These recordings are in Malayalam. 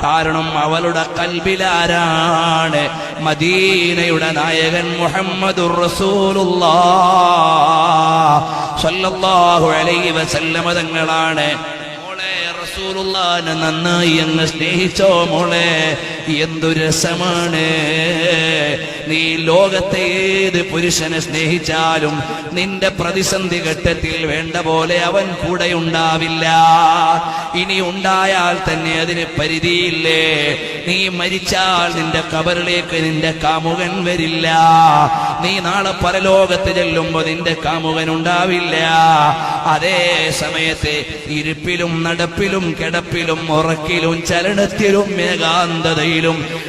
കാരണം അവളുടെ കൽബിലാരാണ് മദീനയുടെ നായകൻ മുഹമ്മദുർ റസൂലുള്ളാഹു അലൈഹി വസല്ലമ തങ്ങളാണ് റസൂലുള്ളാനെ നന്നായി അങ്ങ് സ്നേഹിച്ചോ മോളെ. എന്തു രസമാണ്. നീ ലോകത്തെ ഏത് പുരുഷനെ സ്നേഹിച്ചാലും നിന്റെ പ്രതിസന്ധി ഘട്ടത്തിൽ വേണ്ട പോലെ അവൻ കൂടെ ഉണ്ടാവില്ല. ഇനി ഉണ്ടായാൽ തന്നെ അതിന് പരിധിയില്ലേ. നീ മരിച്ചാൽ നിന്റെ കബറിലേക്ക് നിന്റെ കാമുകൻ വരില്ല. നീ നാളെ പരലോകത്ത് ചെല്ലുമ്പോ നിന്റെ കാമുകൻ ഉണ്ടാവില്ല അതേ സമയത്ത് ഇരിപ്പിലും നടപ്പിലും കിടപ്പിലും ഉറക്കിലും ചലനത്തിലും ഏകാന്തതയിലും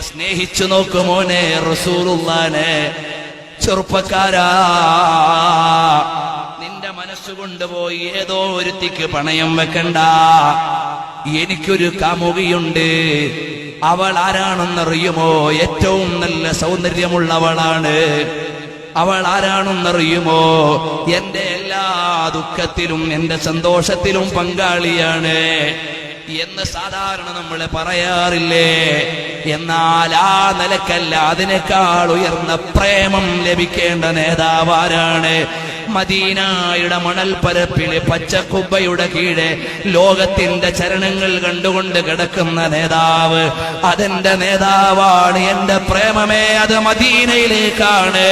ഒന്ന് സ്നേഹിച്ചു നോക്കുമോനെ റസൂലുള്ളാനെ ചെറുപ്പക്കാരാ. നിന്റെ മനസ്സുകൊണ്ട് പോയി ഏതോ ഒരുത്തിക്ക് പണയം വെക്കണ്ട. എനിക്കൊരു കാമുകിയുണ്ട്. അവൾ ആരാണെന്നറിയുമോ? ഏറ്റവും നല്ല സൗന്ദര്യമുള്ളവളാണ്. അവൾ ആരാണെന്നറിയുമോ? എന്റെ എല്ലാ ദുഃഖത്തിലും എന്റെ സന്തോഷത്തിലും പങ്കാളിയാണ്. എന്ന് സാധാരണ നമ്മളെ പറയാറില്ലേ? എന്നാൽ ആ നിലക്കല്ല അതിനേക്കാൾ ഉയർന്ന പ്രേമം ലഭിക്കേണ്ട നേതാവാരാണ്. മദീനായുടെ മണൽ പച്ചക്കുബയുടെ കീഴെ ലോകത്തിന്റെ ചരണങ്ങൾ കണ്ടുകൊണ്ട് കിടക്കുന്ന നേതാവ് അതെന്റെ നേതാവാണ്. എന്റെ പ്രേമമേ അത് മദീനയിലേക്കാണ്.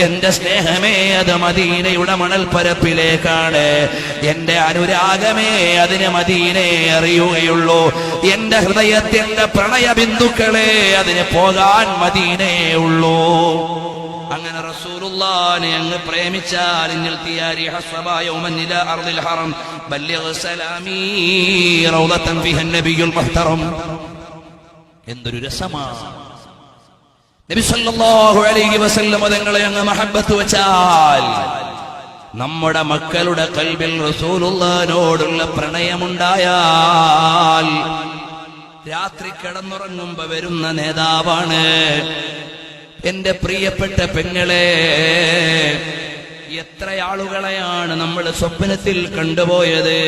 എന്റെ സ്നേഹമേ അത് മദീനയുടെ മണൽ പരപ്പിലേക്കാണ് എന്റെ അനുരാഗമേ അതിന് മദീനയെ അറിയുകയുള്ളൂ. എന്റെ ഹൃദയത്തിന്റെ പ്രണയ ബിന്ദുക്കളെ അതിന് പോകാൻ മതിയേ ഉള്ളൂ. അങ്ങനെ റസൂലുള്ളാനെ അങ്ങ് പ്രേമിച്ചാൽ എന്തൊരു രസമാണ് നബി സല്ലല്ലാഹു അലൈഹി വസല്ലം തങ്ങളെ അങ്ങ് മഹബ്ബത്ത് വെച്ചാൽ നമ്മുടെ മക്കളുടെ കൽവിൽ റസൂലുള്ളാനോടുള്ള പ്രണയമുണ്ടായാൽ രാത്രി കിടന്നുറങ്ങുമ്പോ വരുന്ന നേതാവാണ് എന്റെ പ്രിയപ്പെട്ട പെങ്ങളെ. എത്ര ആളുകളെയാണ് നമ്മൾ സ്വപ്നത്തിൽ കണ്ടുപോയത്?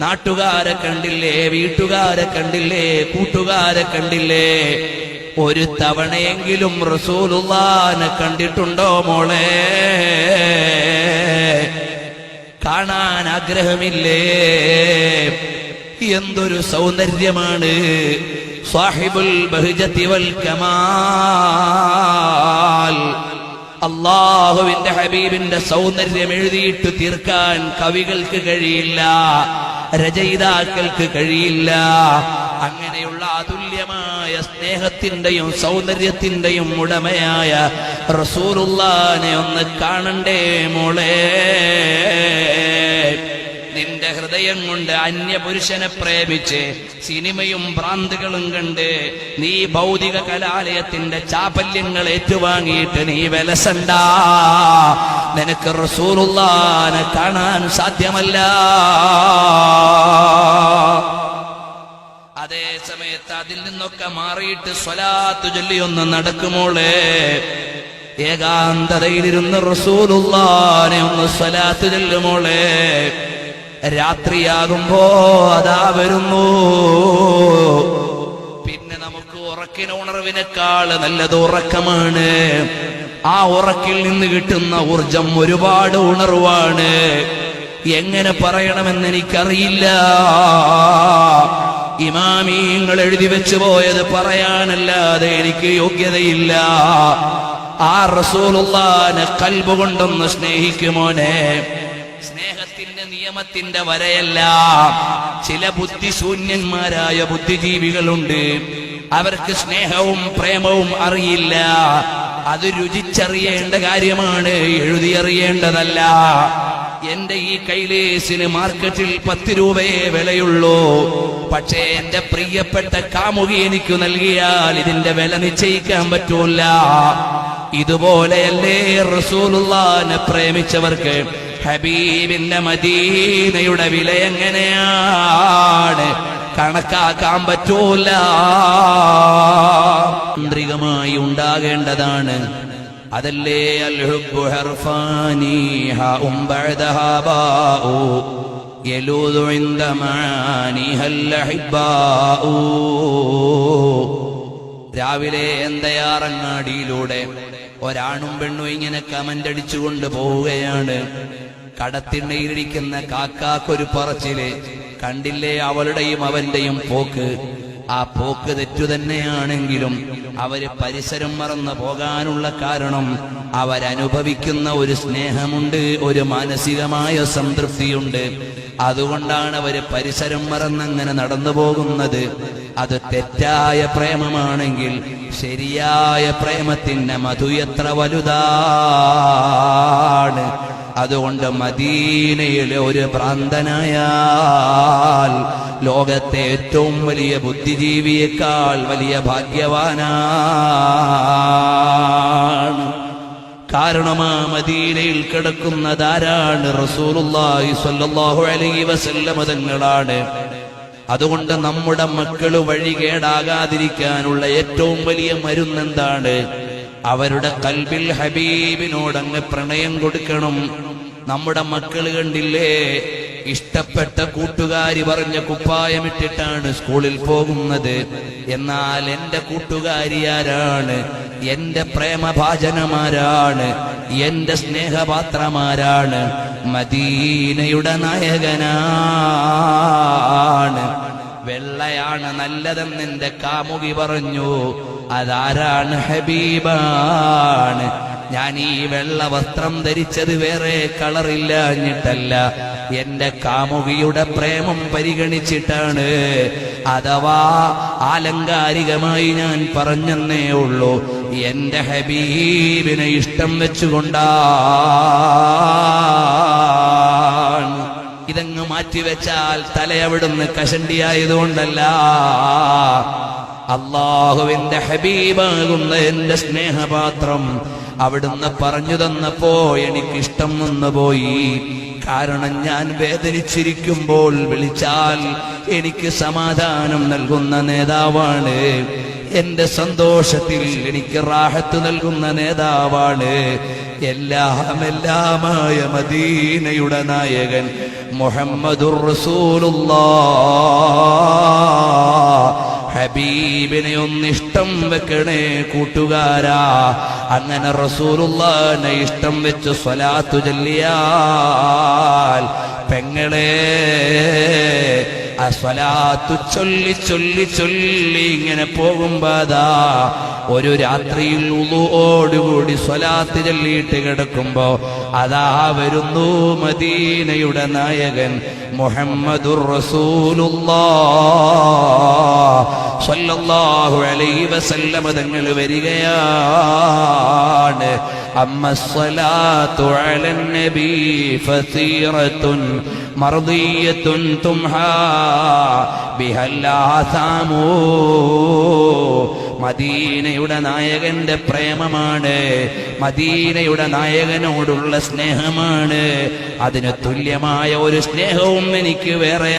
നാട്ടുകാരെ കണ്ടില്ലേ വീട്ടുകാരെ കണ്ടില്ലേ കൂട്ടുകാരെ കണ്ടില്ലേ? ഒരു തവണയെങ്കിലും റസൂലുള്ളാനെ കണ്ടിട്ടുണ്ടോ മോളെ? കാണാൻ ആഗ്രഹമില്ലേ? എന്തൊരു സൗന്ദര്യമാണ്. സാഹിബുൽ ബഹുജത്തി വൽ കമാൽ. അള്ളാഹുവിന്റെ ഹബീബിന്റെ സൗന്ദര്യം എഴുതിയിട്ട് തീർക്കാൻ കവികൾക്ക് കഴിയില്ല രചയിതാക്കൾക്ക് കഴിയില്ല. അങ്ങനെയുള്ള അതുല്യമായ സ്നേഹത്തിന്റെയും സൗന്ദര്യത്തിന്റെയും ഉടമയായ റസൂലുള്ളാനെ ഒന്ന് കാണണ്ടേ മോളെ? നിന്റെ ഹൃദയം കൊണ്ട് അന്യപുരുഷനെ പ്രേമിച്ച് സിനിമയും ഭ്രാന്തികളും കണ്ട് നീ ഭൗതിക കലാലയത്തിന്റെ ചാപല്യങ്ങൾ ഏറ്റുവാങ്ങിയിട്ട് നീ വിലസണ്ട. നിനക്ക് റസൂലുള്ളാനെ കാണാൻ സാധ്യമല്ല. അതേ അതിൽ നിന്നൊക്കെ മാറിയിട്ട് സ്വലാത്തു ചൊല്ലിയൊന്ന് നടക്കുമോളെ? ഏകാന്തതയിലിരുന്ന് റസൂലുള്ളാനെ ഒന്ന് സ്വലാത്ത് ചൊല്ലുമോളെ? രാത്രിയാകുമ്പോ അതാ വരുന്നു. പിന്നെ നമുക്ക് ഉറക്കിന് ഉണർവിനേക്കാൾ നല്ലത് ഉറക്കമാണ്. ആ ഉറക്കിൽ നിന്ന് കിട്ടുന്ന ഊർജം ഒരുപാട് ഉണർവാണ്. എങ്ങനെ പറയണമെന്ന് എനിക്കറിയില്ല. ഇമാമീങ്ങൾ എഴുതി വെച്ചു പോയത് പറയാനല്ലാതെ എനിക്ക് യോഗ്യതയില്ല. ആ റസൂലുള്ളാനെ കൽബ് കൊണ്ടൊന്ന് സ്നേഹിക്കുമോനെ സ്നേഹത്തിന്റെ നിയമത്തിന്റെ വരയല്ല. ചില ബുദ്ധിശൂന്യന്മാരായ ബുദ്ധിജീവികളുണ്ട്. അവർക്ക് സ്നേഹവും പ്രേമവും അറിയില്ല. അത് രുചിച്ചറിയേണ്ട കാര്യമാണ് എഴുതിയറിയേണ്ടതല്ല. എന്റെ ഈ കൈലേസിന് മാർക്കറ്റിൽ പത്ത് രൂപയേ വിലയുള്ളൂ. പക്ഷേ എന്റെ പ്രിയപ്പെട്ട കാമുകി എനിക്ക് നൽകിയാൽ ഇതിന്റെ വില നിശ്ചയിക്കാൻ പറ്റൂല ഇതുപോലെയല്ലേ റസൂലുള്ളാനെ പ്രേമിച്ചവർക്ക് ഹബീബിന്റെ മദീനയുടെ വില എങ്ങനെയാണ്? കണക്കാക്കാൻ പറ്റൂല ആന്ത്രികമായി ഉണ്ടാകേണ്ടതാണ് അതല്ലേ അൽഹുബ്ബു ഹർഫാനി ഹാഉം ബഅദഹാ ബാഉ യലൂദു ഇൻദ മആനിഹ അൽഅഹിബ്ബാഉ രാവിലെ എന്തയാറങ്ങാടിയിലൂടെ ഒരാണും പെണ്ണും ഇങ്ങനെ കമന്റ് അടിച്ചുകൊണ്ട് പോവുകയാണ്. കടത്തിണ്ണയിലിരിക്കുന്ന കാക്കാക്കൊരു പറച്ചിൽ കണ്ടില്ലേ അവളുടെയും അവന്റെയും പോക്ക്? ആ പോക്ക് തെറ്റു തന്നെയാണെങ്കിലും അവർ പരിസരം മറന്നു പോകാനുള്ള കാരണം അവരനുഭവിക്കുന്ന ഒരു സ്നേഹമുണ്ട് ഒരു മാനസികമായ സംതൃപ്തിയുണ്ട്. അതുകൊണ്ടാണ് അവർ പരിസരം മറന്നങ്ങനെ നടന്നു പോകുന്നത്. അത് തെറ്റായ പ്രേമമാണെങ്കിൽ ശരിയായ പ്രേമത്തിന്റെ മധു എത്ര വലുതാണ്. അതുകൊണ്ട് മദീനയിലെ ഒരു പ്രാന്തനായാൽ ലോകത്തെ ഏറ്റവും വലിയ ബുദ്ധിജീവിയേക്കാൾ വലിയ ഭാഗ്യവാനാണ്. കാരണമാ മദീനയിൽ മദീനയിൽ കിടക്കുന്നതാരാണ് റസൂലുള്ളാഹി സ്വല്ലല്ലാഹു അലൈഹി വസല്ലമ തങ്ങളാണ്. അതുകൊണ്ട് നമ്മുടെ മക്കൾ വഴികേടാകാതിരിക്കാനുള്ള ഏറ്റവും വലിയ മരുന്നെന്താണ്? അവരുടെ കൽബിൽ ഹബീബിനോട് അങ്ങ് പ്രണയം കൊടുക്കണം. നമ്മുടെ മക്കൾ കണ്ടില്ലേ? ഇഷ്ടപ്പെട്ട കൂട്ടുകാരി പറഞ്ഞ കുപ്പായമിട്ടിട്ടാണ് സ്കൂളിൽ പോകുന്നത്. എന്നാൽ എന്റെ കൂട്ടുകാരി ആരാണ്? എന്റെ പ്രേമഭാചനമാരാണ് എന്റെ സ്നേഹപാത്രമാരാണ്. മദീനയുടെ നായകനാണ്. വെള്ളയാണ് നല്ലതെന്ന് എന്റെ കാമുകി പറഞ്ഞു. അതാരാണ് ഹബീബാണ്? ഞാൻ ഈ വെള്ള വസ്ത്രം ധരിച്ചത് വേറെ കളറില്ലാഞ്ഞിട്ടല്ല. എന്റെ കാമുകിയുടെ പ്രേമം പരിഗണിച്ചിട്ടാണ്. അഥവാ ആലങ്കാരികമായി ഞാൻ പറഞ്ഞെന്നേ ഉള്ളൂ. എന്റെ ഹബീബിനെ ഇഷ്ടം വെച്ചുകൊണ്ടാണ് ഇതങ്ങ് മാറ്റിവെച്ചാൽ തലയവിടുന്ന് കഷണ്ടിയായതുകൊണ്ടല്ല. അള്ളാഹുവിന്റെ ഹബീബാകുന്ന എന്റെ സ്നേഹപാത്രം അവിടുന്ന് പറഞ്ഞു തന്നപ്പോ എനിക്കിഷ്ടം വന്നു പോയി കാരണം ഞാൻ വേദനിച്ചിരിക്കുമ്പോൾ വിളിച്ചാൽ എനിക്ക് സമാധാനം നൽകുന്ന നേതാവാണ്. എന്റെ സന്തോഷത്തിൽ എനിക്ക് റാഹത്ത് നൽകുന്ന നേതാവാണ് എല്ലാം എല്ലാമായ മദീനയുടെ നായകൻ മുഹമ്മദുർ ഹബീബിനെ ഒന്നിഷ്ടം വെക്കണേ കൂട്ടുകാരാ. അങ്ങനെ റസൂലുള്ളനെ ഇഷ്ടം വെച്ച് സ്വലാത്തു ചൊല്ലിയാൽ പെങ്ങളെ ആ സ്വലാത്തു ചൊല്ലി ചൊല്ലി ചൊല്ലി ഇങ്ങനെ പോകുമ്പോതാ ഒരു രാത്രിയിൽ ഉളുവോടുകൂടി സ്വലാത്ത് ചൊല്ലിയിട്ട് കിടക്കുമ്പോ അതാ വരുന്നു മദീനയുടെ നായകൻ മുഹമ്മദുർ റസൂലുള്ളാഹ് സ്വല്ലല്ലാഹു അലൈഹി വസല്ലം തങ്ങൾ വരികയാണ്. അമ്മ على النبي فثيرة مرضية تمحى തുംഹാ ബിഹല്ലാസാമൂ മദീനയുടെ നായകന്റെ പ്രേമമാണ്. മദീനയുടെ നായകനോടുള്ള സ്നേഹമാണ്. അതിന് തുല്യമായ ഒരു സ്നേഹവും എനിക്ക് വേറെ